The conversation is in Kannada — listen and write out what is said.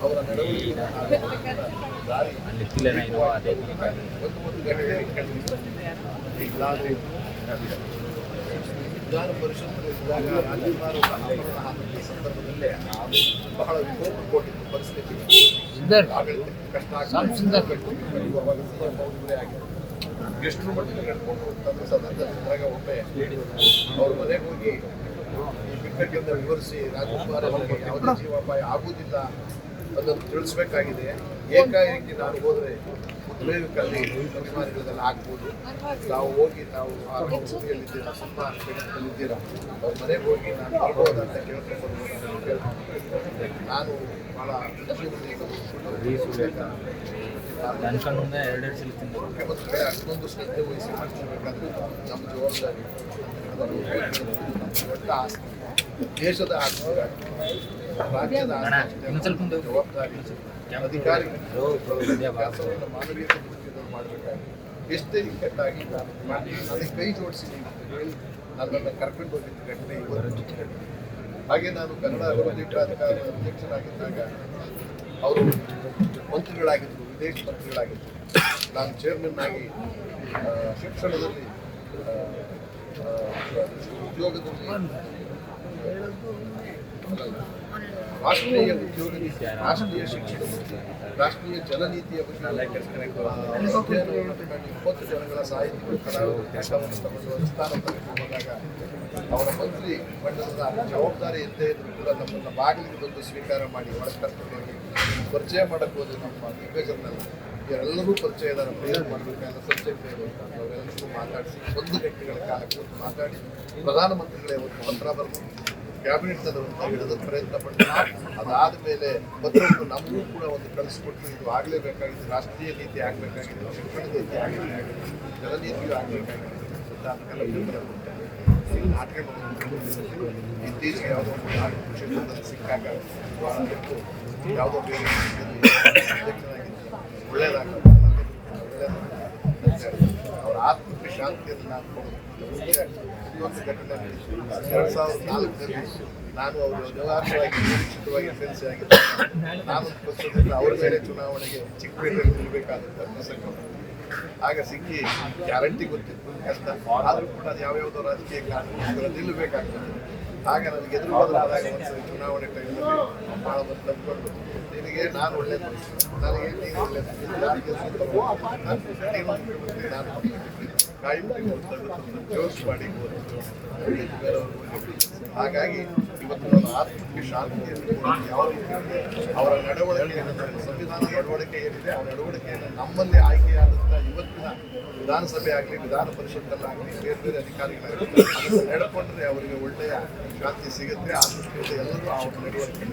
ಅವರ ನಡವಳಿಕೆ ದಾರಿ ಅಲ್ಲಿ ಕಿಲೆನ ಇರುವ ಅದೇ ಒಂದು ಒಂದು ಗಂಟೆ ಈಗಲಾದರೂ ವಿಧಾನ ಪರಿಷತ್ ಇದ್ದಾಗ ರಾಜ್ಯಪಾಲ ಆಂದೋಲನ ಹಾಕಿದ ಸಂದರ್ಭದಲ್ಲೇ ಬಹಳ ವಿಕೋಪ ಕೊಟ್ಟಿದ್ದ ಪರಿಸ್ಥಿತಿ ಆಡಳಿತಕ್ಕೆ ಕಷ್ಟ ಆಗ್ತದೆ ಎಷ್ಟರ ಮಟ್ಟಿಗೆ ನಡ್ಕೊಂಡು ಹೋಗ್ತಂದ್ರೆ ಒಮ್ಮೆ ಅವ್ರ ಮನೆಗೆ ಹೋಗಿ ಈ ಬಿಕ್ಕಟ್ಟಿಂದ ವಿವರಿಸಿ ರಾಜಕುಮಾರ್ ಅವರಿಗೆ ಯಾವುದೇ ಜೀವಾಪಾಯ ಆಗುವುದಿಲ್ಲ ಅನ್ನೋದು ತಿಳಿಸ್ಬೇಕಾಗಿದೆ. ಏಕಾಏಕಿ ನಾನು ಹೋದ್ರೆ ಉದ್ವೇಗಕ್ಕಾಗಿ ಅಭಿಮಾನಿಗಳನ್ನೆಲ್ಲ ಆಗ್ಬೋದು ತಾವು ಹೋಗಿ ತಾವು ಆರೋಗ್ಯದಲ್ಲಿದ್ದೀರಾ ಸಿನಿಮಾ ಸುಮ್ಮ ಬೆಟ್ಟದಲ್ಲಿದ್ದೀರಾ ಅವ್ರ ಮನೆಗೆ ಹೋಗಿ ನಾನು ಬರ್ಬೋದಂತ ಕೇಳ್ಕೊಂಡು ನಾನು ಭಾಳ ಅನ್ಕೊಂಡು ಮುಂದೆ ಎರಡೆರಡು ಸಲ ತಿಂದು ಮುಖ್ಯಮಂತ್ರಿಗಳೇ ಅಷ್ಟೊಂದು ಶ್ರದ್ಧೆ ವಹಿಸಿ ಮಾಡಿಸಬೇಕಾದ್ರೆ ನಮ್ಮ ಜವಾಬ್ದಾರಿ. ಆಸ್ತಿ ದೇಶದ ಆಸ್ತಿ ರಾಜ್ಯದ ಆಸ್ತಿ. ಜವಾಬ್ದಾರಿ ಅಧಿಕಾರಿಗಳು ಕೆಲಸವನ್ನು ಮಾನವೀಯತೆ ದೃಷ್ಟಿಯಿಂದ ಮಾಡಬೇಕಾಗಿ ಎಷ್ಟೇ ಇಕ್ಕಟ್ಟಾಗಿ ನಾನು ನನಗೆ ಕೈ ಜೋಡಿಸಿ ನೀವು ಅಂತ ಹೇಳಿ ನನ್ನನ್ನು ಕರ್ಕೊಂಡು ಹೋಗಿದ್ದ ಘಟನೆ ಇವತ್ತು ಹಾಗೆ ನಾನು ಕನ್ನಡ ಅಭಿವೃದ್ಧಿ ಪ್ರಾಧಿಕಾರದ ಅಧ್ಯಕ್ಷರಾಗಿದ್ದಾಗ ಅವರು ಮಂತ್ರಿಗಳಾಗಿದ್ದರು ವಿದೇಶ ಮಂತ್ರಿಗಳಾಗಿದ್ದರು ನಾನು ಚೇರ್ಮನ್ ಆಗಿ ಶಿಕ್ಷಣದಲ್ಲಿ ಆ, ಆ, ಉದ್ಯೋಗದಲ್ಲಿ ಅಲ್ಲಲ್ಲ, ರಾಷ್ಟ್ರೀಯ ಉದ್ಯೋಗ ನೀತಿ ರಾಷ್ಟ್ರೀಯ ಶಿಕ್ಷಣ ನೀತಿ ರಾಷ್ಟ್ರೀಯ ಜನನೀತಿಯ ಬಗ್ಗೆ ಇಪ್ಪತ್ತು ಜನಗಳ ಸಾಹಿತ್ಯ ಕೆಲಸವನ್ನು ತಗೊಂಡು ಸ್ಥಾನ ತೆಗೆದುಕೊಂಡು ಹೋದಾಗ ಅವರ ಮಂತ್ರಿ ಮಂಡಲದ ಜವಾಬ್ದಾರಿ ಇದ್ದೇ ಇದ್ರು ಕೂಡ ನಮ್ಮನ್ನು ಬಾಗಿಲಿಗೆ ಬಂದು ಸ್ವೀಕಾರ ಮಾಡಿ ಒಳಗೆ ಪರಿಚಯ ಮಾಡಕ್ಕೆ ಹೋದ್ರೆ ನಮ್ಮ ದಿಗ್ಗಜರನ್ನೆಲ್ಲ ಎಲ್ಲರೂ ಪರಿಚಯ ಇದ್ದಾರೆ. ಪ್ರೇರಣೆ ಮಾಡಬೇಕಾದ ಸಬ್ಜೆಕ್ಟ್ ಏನು ಅಂತ ಅವರೆಲ್ಲರಿಗೂ ಮಾತಾಡಿಸಿ ಒಂದು ಗಂಟೆಗಳ ಕಾಲ ಕೂತು ಮಾತಾಡಿ ಪ್ರಧಾನಮಂತ್ರಿಗಳೇ ಒಂದು ಪತ್ರ ಬರೆದು ಕ್ಯಾಬಿನೆಟ್ ಅಂತ ಹಿಡಿದ ಪ್ರಯತ್ನ ಪಟ್ಟು ಅದಾದ ಮೇಲೆ ಪತ್ರವನ್ನು ನಮಗೂ ಕೂಡ ಒಂದು ಕಳಿಸ್ಕೊಟ್ಟು ಇದು ಆಗಲೇಬೇಕಾಗಿತ್ತು ರಾಷ್ಟ್ರೀಯ ನೀತಿ ಆಗಬೇಕಾಗಿತ್ತು ಶಿಕ್ಷಣ ನೀತಿ ಆಗಬೇಕಾಗಿತ್ತು ಜಲನೀತಿಯೂ ಆಗಬೇಕಾಗಿತ್ತು ಅದಕ್ಕೆಲ್ಲ ಬೆಂಬಲ. ಇತ್ತೀಚೆಗೆ ಯಾವುದೋ ಒಂದು ಕ್ಷೇತ್ರದಲ್ಲಿ ಸಿಕ್ಕಾಗ ಯಾವುದೋ ಕ್ಷೇತ್ರದಲ್ಲಿ ಅವರ ಆತ್ಮಕ್ಕೆ ಶಾಂತಿಯನ್ನು ನಾನು ಘಟನೆ ಎರಡು ಸಾವಿರದ ನಾನು ಅವರು ವ್ಯವಹಾರವಾಗಿ ನಿರೀಕ್ಷಿತವಾಗಿ ಎಫ್ ಆಗಿದ್ದೆ ನಾನು ಪಕ್ಷದಿಂದ ಅವರ ಮೇಲೆ ಚುನಾವಣೆಗೆ ಚಿಕ್ಕಪೇಟೆಯಲ್ಲಿ ನಿಲ್ಲಬೇಕಾದಂಥ ಪ್ರಸಂಗ. ಆಗ ಸಿಕ್ಕಿ ಗ್ಯಾರಂಟಿ ಗೊತ್ತಿತ್ತು, ಕಷ್ಟ. ಆದರೂ ಕೂಡ ಅದು ಯಾವ್ಯಾವುದೋ ರಾಜಕೀಯ ಕಾರಣಕ್ಕೋಸ್ಕರ ನಿಲ್ಲಬೇಕಾಗ್ತದೆ. ಆಗ ನನಗೆ ಎದುರು ಬದಲಾದಾಗ ಒಂದ್ಸರಿ ಚುನಾವಣೆ ಟೈಮಲ್ಲಿ ಭಾಳ ಬಂದು ತಂದ್ಕೊಂಡು ನಿನಗೆ ನಾನು ಒಳ್ಳೇದು ನನಗೆ ನೀನು ಒಳ್ಳೇದು ನೀನು ಸೋತರೋ ನಾನು ಮಾಡಿ. ಹಾಗಾಗಿ ಇವತ್ತು ನನ್ನ ಆತ್ಮಕ್ಕೆ ಶಾಂತಿಯನ್ನು ಯಾವ ರೀತಿ ಅವರ ನಡವಳಿಕೆ ಸಂವಿಧಾನ ನಡವಳಿಕೆ ಏನಿದೆ ಆ ನಡವಳಿಕೆಯನ್ನು ನಮ್ಮಲ್ಲಿ ಇವತ್ತಿನ ವಿಧಾನಸಭೆ ಆಗಲಿ, ವಿಧಾನ ಪರಿಷತ್ತಲ್ಲಾಗಲಿ ಬೇರೆ ಬೇರೆ ಅಧಿಕಾರಿಗಳಾಗಲಿ ನಡ್ಕೊಂಡ್ರೆ ಅವರಿಗೆ ಒಳ್ಳೆಯ ಶಾಂತಿ ಸಿಗುತ್ತೆ. ಆ ದೃಷ್ಟಿಯಿಂದ ಎಲ್ಲರೂ ಅವ್ರ ನಡವಳಿಕೆ